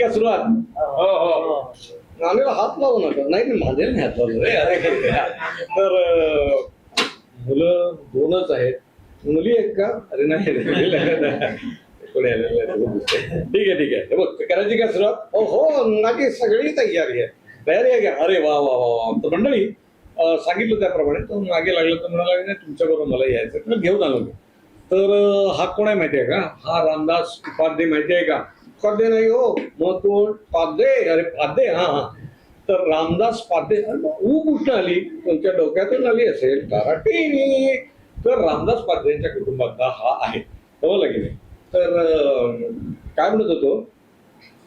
का सुरुवात? हो हो. नाणेला हात लावू नका. नाही नाही माझ्याला नाही हात लावलं तर मुलं दोनच आहेत. मुली आहेत का? अरे नाही. ठीक आहे ठीक आहे. हे बघ करायची का सुरुवात? हो हो माझी सगळी तयारी आहे. तयारी आहे का? अरे वा वा वा वा. तर मंडळी सांगितलं त्याप्रमाणे तो मागे लागलं तर म्हणाला नाही तुमच्या बरोबर मला यायचं तर घेऊन आलो मी. तर हा कोण आहे माहिती आहे का? हा रामदास उपाध्ये माहिती आहे का? उपाध्ये नाही हो. मग कोण पाध्ये अरे पाध्ये हा तर रामदास पाध्ये अरे ऊ आली? तुमच्या डोक्यातून आली असेल. मराठी तर रामदास पाध्येंच्या कुटुंबातला हा आहे. हो की नाही तर काय म्हणत होतो?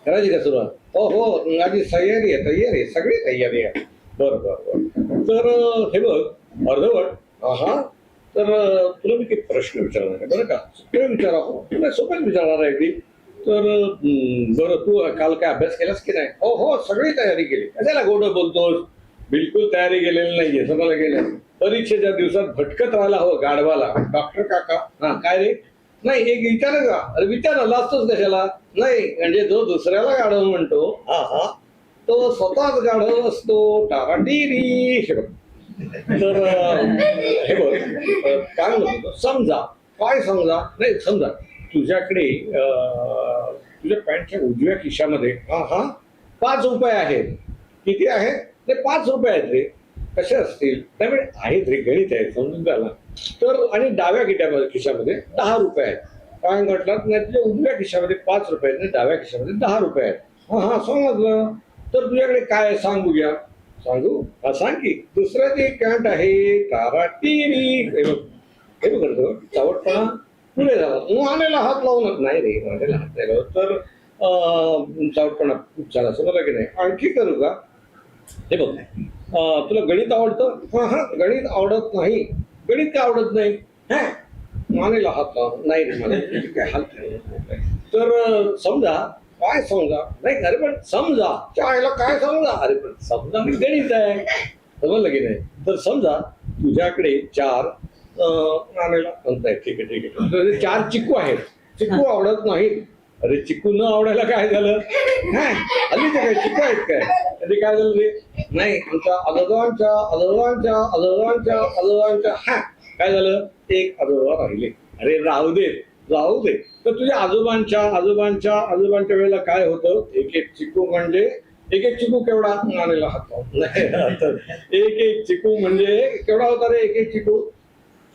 करायची का सुरुवात? हो हो माझी तयारी आहे तयारी आहे. सगळी तयारी आहे. बरं बरं बरं. तर हे बघ अर्धवट. हा तर तुला मी किती प्रश्न विचारणार आहे बरं का? सोपे विचारा हो तुला सोपेच विचारणार आहे की तर जर बरं तू काल काय अभ्यास केलास की नाही? हो हो सगळी तयारी केली. कशाला गोड बोलतोस? बिलकुल तयारी केलेली नाहीये समजा गेल्या परीक्षेच्या दिवसात भटकत राहिला हो गाढवाला. डॉक्टर काका हा काय रे? नाही एक विचार का अरे विचार असतोच कशाला? नाही म्हणजे जो दुसऱ्याला गाढव म्हणतो हा हा तो स्वतःच गाढव असतो. टाकाटिरी हे तर हे बघ काय म्हणतो? समजा. काय समजा? नाही समजा. तुझ्याकडे तुझ्या पॅन्टच्या उजव्या खिशामध्ये हा हा. पाच रुपये आहेत. किती आहेत ते पाच रुपये आहेत रे. कसे असतील? त्यामुळे आहेत रे गणित आहे समजून झाला तर आणि डाव्या खिशामध्ये खिशामध्ये दहा रुपये आहेत. काय म्हटलं? नाही तुझ्या उजव्या खिशामध्ये पाच रुपये आहेत आणि डाव्या खिशामध्ये दहा रुपये आहेत. हा हा समजलं. तर तुझ्याकडे काय आहे सांग हा सांग की. दुसरं जे कॅन्ट आहे ताराटिरी हे बघ. हे बघ करतो चावटपणा पुढे जावं तू हात लावूनच नाही रे आणायला हात नाही लावत. तर चावटपणा खूप छान असं बरं की नाही. आणखी करू का? हे बघ. तुला गणित आवडतं? हा हा. गणित आवडत नाही. गणित काय आवडत नाही? हा? मानेला हात लाव. नाही रे मला काय हात नाही. तर समजा काय समजा? नाही अरे पण समजा. आईला काय समजा? अरे पण समजा मी गणित आहे. समजलं की नाही? तर समजा तुझ्याकडे चार अं, नाण्याला म्हणताय ठीक आहे ठीक आहे. तर चार चिक्कू आहेत. चिक्कू आवडत नाहीत अरे चिक्कू न आवडायला काय झालं? काय हल्ली ते काय चिक्कू आहेत काय? कधी काय झालं रे? नाही आमच्या आजोबांच्या आजोबांच्या आजोबांच्या आजोबांच्या. हा. काय झालं? एक आजोबा राहिले. अरे राहू दे राहू दे. तर तुझ्या आजोबांच्या आजोबांच्या आजोबांच्या वेळेला काय होतं? एक एक चिकू म्हणजे एक एक चिकू केवढा नाणेला हात. नाही तर एक एक चिकू म्हणजे केवढा होता रे? एक एक चिकू.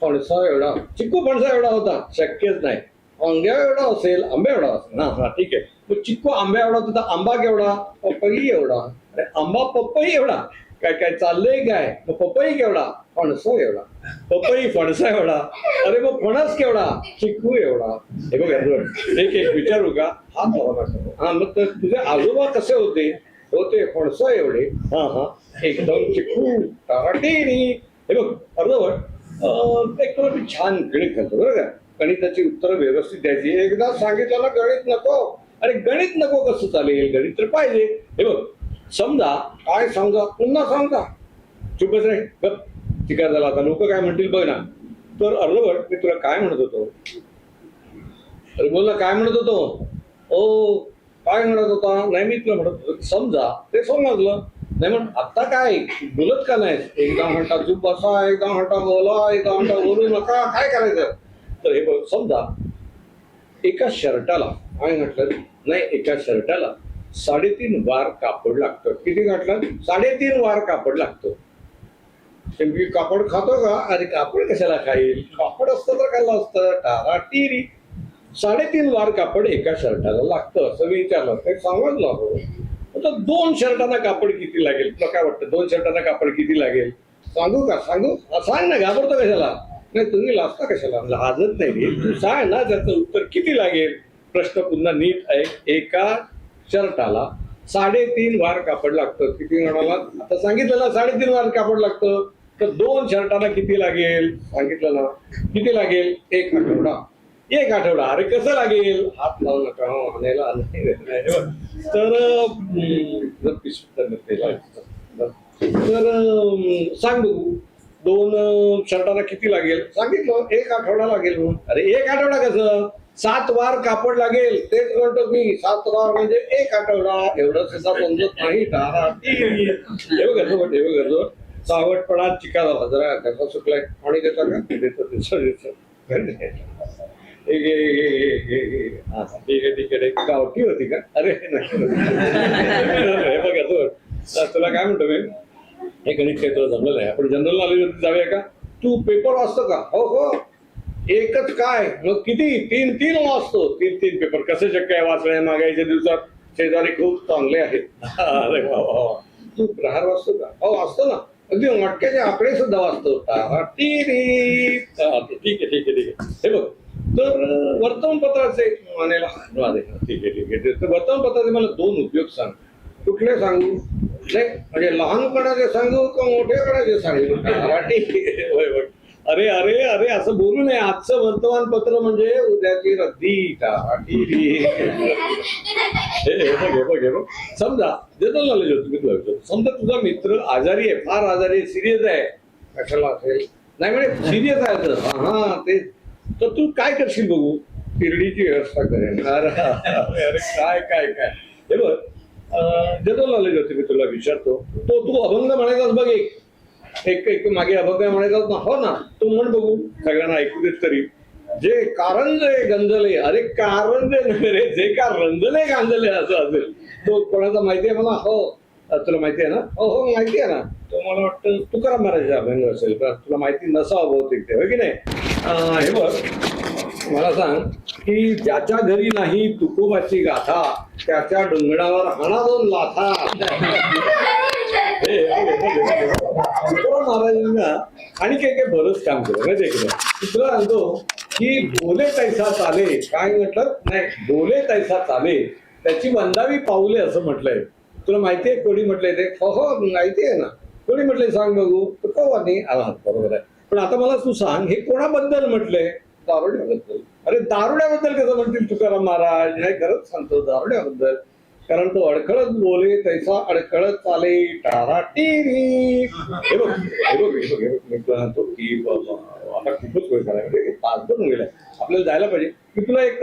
फणसा एवढा चिक्कू फणसा एवढा होता शक्यच नाही. वांग्या एवढा असेल आंबा एवढा असेल. हा हा ठीक आहे. मग चिक्कू आंब्या एवढा होता तर आंबा केवढा? पपई एवढा. अरे आंबा पपई एवढा. काय काय चाललंय काय? मग पपई केवढा? फणस एवढा. पपई फणसा एवढा. अरे मग फणस केवढा? चिक्कू एवढा. हे बघ एक एक विचारू का? हा हा मग तर तुझे आजोबा कसे होते? होते फणसा एवढे. हा हा. एकदम चिक्कू टाटीनी हे बघ अर्धवट एक तुला मी छान गणित घालतो बरं का? गणिताची उत्तर व्यवस्थित द्यायची. एकदा सांगितलं ना गणित नको अरे गणित नको कसं चालेल? गणित तर पाहिजे. हे बघ समजा काय समजा? पुन्हा सांगता चुपच रे गप चिकार झाला आता. लोक काय म्हणतील बघ ना. तर अर्णवट मी तुला काय म्हणत होतो? अरे बोल ना काय म्हणत होतो? ओ काय म्हणत होता? नाही मी तुला म्हणत होतो समजा ते समजलं. नाही म्हण आता काय? बोलत का नाही एकदा म्हणता चूप बसा एकदा म्हणता बोला एकदा म्हणता बोलू नका काय करायचं? तर हे बघ समजा एका शर्टाला काय म्हटलं नाही एका शर्टाला साडेतीन वार कापड लागतं. किती घातलं? साडेतीन वार कापड लागतं. नेमकी कापड खातो का? अरे कापड कशाला खाईल? कापड असतं तर खाल्लं असतं. टारा टिरी. साडेतीन वार कापड एका शर्टाला लागतं असं मी विचारलं. ते समजलं. आता दोन शर्टांना कापड किती लागेल? तुला काय वाटतं? दोन शर्टांना कापड किती लागेल? सांगू का? सांगू? सांग ना घाबरतो कशाला? नाही तुम्ही लाजता कशाला? लाजत नाही रे तू सांग ना त्याचं उत्तर किती लागेल? प्रश्न पुन्हा नीट आहे. एका शर्टाला साडेतीन वार कापड लागतं. किती म्हणाला? आता सांगितलं ना साडेतीन वार कापड लागतं. तर दोन शर्टाला किती लागेल? सांगितलं ना. किती लागेल? एक आठवडा. एक आठवडा. अरे कसं लागेल? हात लावू नका हो, आणायला हो. तर तर सांग बघू दोन शर्टाला किती लागेल? सांगितलं एक आठवडा लागेल म्हणून. अरे एक आठवडा कसं? सात वार कापड लागेल. तेच म्हणतो मी सात वार म्हणजे एक आठवडा. एवढं सुद्धा समजत नाही. टारा टी. हे बघ गजबट सावटपणा चिका झाला जरा कसा सुकलाय. पाणी देता का? देतो देतो. आहे आहे ठीक आहे. गावठी होती का? अरे नाही हे बघ तुला काय म्हणतो मी? हे गणित काही तुला जमलं नाही आपण जनरल नॉलेज जाऊया का? तू पेपर वाचतो का? हो हो. एकच काय? मग किती? तीन तीन वाचतो. तीन तीन पेपर कसे शक्य आहे वाचण्या मागायच्या दिवसात शेजारी खूप चांगले आहेत. अरे. तू प्रहार वाचतो का? हो वाचतो ना. अगदी मटक्याचे आकडे सुद्धा वाचतो ठीक आहे ठीक आहे ठीक आहे. हे बघ. मानेला. हातभार आहे. ठीक आहे. ठीक आहे तर वर्तमानपत्राचे मला दोन उपयोग सांग. कुठले सांगू? नाही म्हणजे लहानपणाचे सांगू का मोठेपणाचे सांगू? होय अरे अरे अरे असं बोलू नये. आजचं वर्तमानपत्र म्हणजे उद्याची रद्दी समजा जनरल नॉलेज होतं मी तुला. समजा तुझा मित्र आजारी आहे फार आजारी आहे सिरियस आहे. कशाला असेल? नाही म्हणजे सिरियस आहे तर हा, ते तर तू काय करशील बघू? तिरडीची व्यवस्था करेन. अरे काय काय काय. हे बघ जनरल नॉलेज होते मी तुला विचारतो तो तू अभंग म्हणायचाच बघ एक. एक एक मागे अभंग म्हणायचाच ना हो ना तू म्हण बघू. सगळ्यांना ऐकू देत तरी. जे कारंजे गंजले अरे कारंजे नव्हे रे जे का रंजले गांजले असं असेल. तो कोणाचा माहिती आहे मला? हो. तुला माहिती आहे ना? हो हो माहिती आहे ना. तो मला वाटतं तुकाराम महाराजाचा अभंग असेल. तर तुला माहिती नसावं बहुतेक ते हो की नाही? हे बघ मला सांग. की ज्याच्या घरी नाही तुकोबाची गाथा त्याच्या डोंगरावर हाणा दोन लाथा महाराजांना आणि काही काही बरंच काम केलं. माहिती आहे का तुला सांगतो की बोले तैसा चाले. काय म्हटलं? नाही बोले तैसा चाले. त्याची वंदावी पाऊले असं म्हटलंय. तुला माहितीये कोणी म्हटलंय ते? हो हो माहितीये ना. कोणी म्हटलंय सांग बघू? तर कोणी आला बरोबर आहे. पण आता मला तू सांग हे कोणाबद्दल म्हटलंय? दारुड्याबद्दल अरे दारुड्याबद्दल कसं म्हणतील तुकाराम महाराज? नाही खरंच सांगतो दारुड्याबद्दल. कारण तो अडखळत बोले तैसा अडखळत चाले टारा टिरी. हे बघ हे बघ हे बघ हे बघ. मी तुला सांगतो की आता खूपच वेळ झाला म्हणजे तास पण गेलाय आपल्याला जायला पाहिजे. मी तुला एक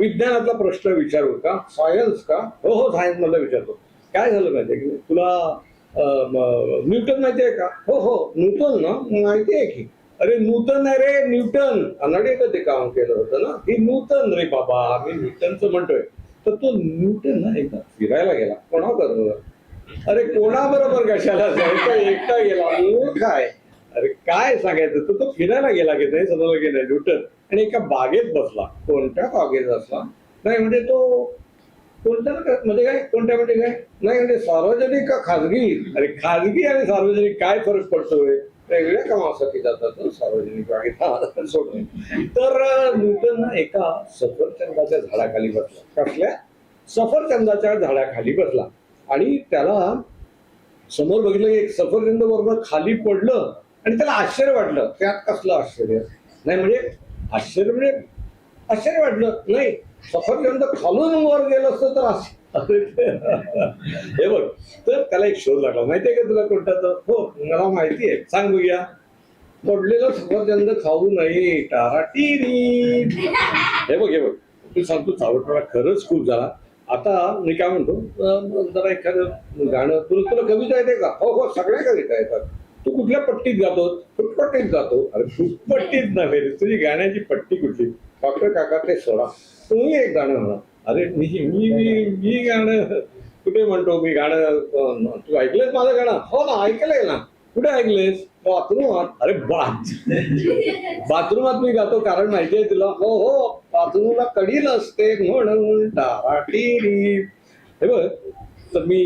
विज्ञानातला प्रश्न विचारू का? सायन्स का? हो हो सायन्स मधला विचारतो. काय झालं माहितीये की तुला न्यूटन माहिती आहे का? हो हो न्यूटन ना? माहिती आहे की. अरे नूतन अरे न्यूटन. न्यूटन अनाडीचं ते काम केलं होतं ना. हे नूतन रे बाबा मी न्यूटनचं म्हणतोय. तर तो न्यूटन ना एकदा फिरायला गेला. कोणाबरोबर? अरे कोणाबरोबर कशाला जायचं? एकटा गेला. काय? अरे काय सांगायचं? तर तो फिरायला गेला की नाही समजलं की नाही न्यूटन. आणि एका बागेत बसला. कोणत्या बागेत बसला? नाही म्हणजे तो कोणत्या म्हणजे काय? कोणत्या म्हणजे काय? नाही म्हणजे सार्वजनिक का खाजगी? अरे खाजगी आणि सार्वजनिक काय फरक पडतोय? वेगळ्या कामासाठी जातात सार्वजनिक बागेत सोडून. तर न्यूटन एका सफरचंदाच्या झाडाखाली बसला. कसल्या? सफरचंदाच्या झाडाखाली बसला. आणि त्याला समोर बघितलं एक सफरचंद बरोबर खाली पडलं आणि त्याला आश्चर्य वाटलं. त्यात कसलं आश्चर्य? नाही म्हणजे आश्चर्य म्हणजे आश्चर्य वाटलं. नाही सफरचंद खालून वर गेलं असतं तर हे बघ तर त्याला एक शोध लागला. माहितीये का तुला कोणता तर हो मला माहिती आहे सांग बघूया पडलेलं सफरचंद खाऊ नये टारा टिरी. हे बघ हे बघ. तू सांगतो चावटपणा खरंच खूप झाला. आता मी काय म्हणतो जरा एखादं गाणं तुला तुला कविता येते का? हो हो सगळ्या कविता येतात. तू कुठल्या पट्टीत जातो? फुटपट्टीत जातो. अरे फुटपट्टीत नव्हे तुझी गाण्याची पट्टी कुठली? डॉक्टर काका ते सोडा. तुम्ही एक गाणं म्हणा. अरे मी मी मी मी गाणं कुठे म्हणतो? मी गाणं तू ऐकलंयस माझं गाणं? हो ना ऐकलंय ना. कुठे ऐकलंयस? बाथरूमात. अरे बाथ बाथरूमात मी गातो कारण माहितीये तुला. हो हो बाथरूमला कडी नसते म्हणून टाराटिरी हे बघ तर मी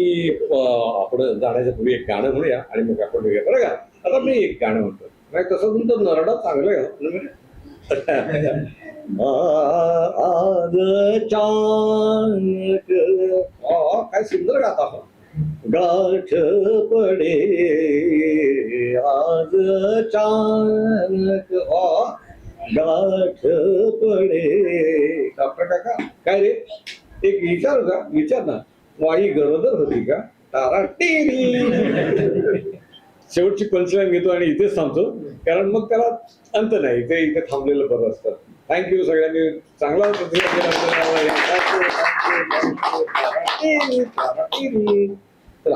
आपण जाण्याच्या पूर्वी एक गाणं म्हणूया आणि मग आपण वेगळं बरं का? आता मी एक गाणं म्हणतो. नाही तसं तुमचं नरडा चांगलं आहे हो. काय सुंदर गाता हो. गाठ पडे आज चानक हा. गाठ पडे. डॉक्टर काका काय रे? एक विचार होता विचार ना. वाई गरोदर होती का? तारा टेरी. शेवटची पंचलाईन घेतो आणि इथेच थांबतो. कारण मग त्याला अंत नाही इथे इथे थांबलेलं बरं असतं. थँक्यू सगळ्यांनी चांगला प्रतिसाद दिला.